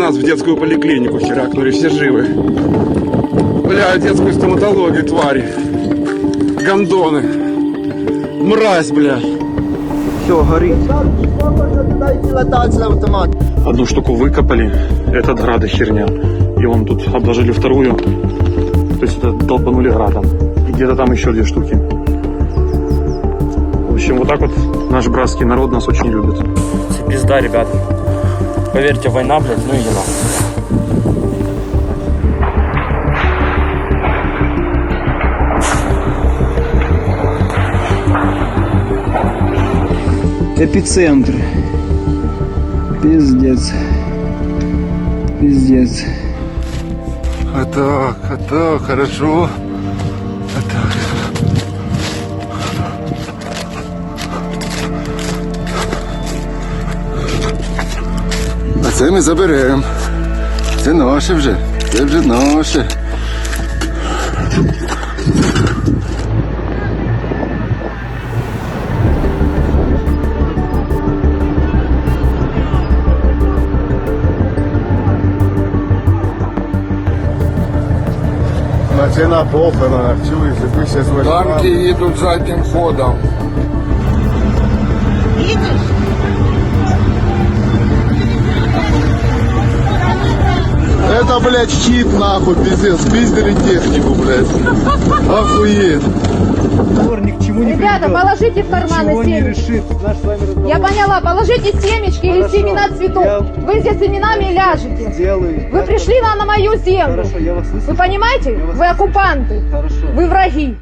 Нас в детскую поликлинику херакнули, все живы. Бля, детскую стоматологию, твари. Гондоны. Мразь, бля. Все, горит. Одну штуку выкопали, этот града херня. И он тут обложили вторую. То есть это долбанули градом. И где-то там еще две штуки. В общем, вот так вот наш братский народ нас очень любит. Пизда, ребята. Поверьте, война, блядь, ну и нахуй. Эпицентр. Пиздец. Пиздец. А так, а так, хорошо. Це ми заберемо. Це наше вже. Це вже наше. Попела, чуєш, ти ще звертав. Танки їдуть заднім ходом. Это, блядь, щит, нахуй, пиздец. Пиздили технику, блядь. Охуеть. Ни к чему не Ребята, приведет. положите в карманы Ничего не семечки. решит наш с вами разговор. Я поняла, положите семечки или Хорошо. семена цветов. Я- Вы здесь семенами ляжете. Сделаю. Вы пришли на, на мою землю. Хорошо, я вас Вы выслушаю. понимаете? Я вас Вы оккупанты. Хорошо. Вы враги.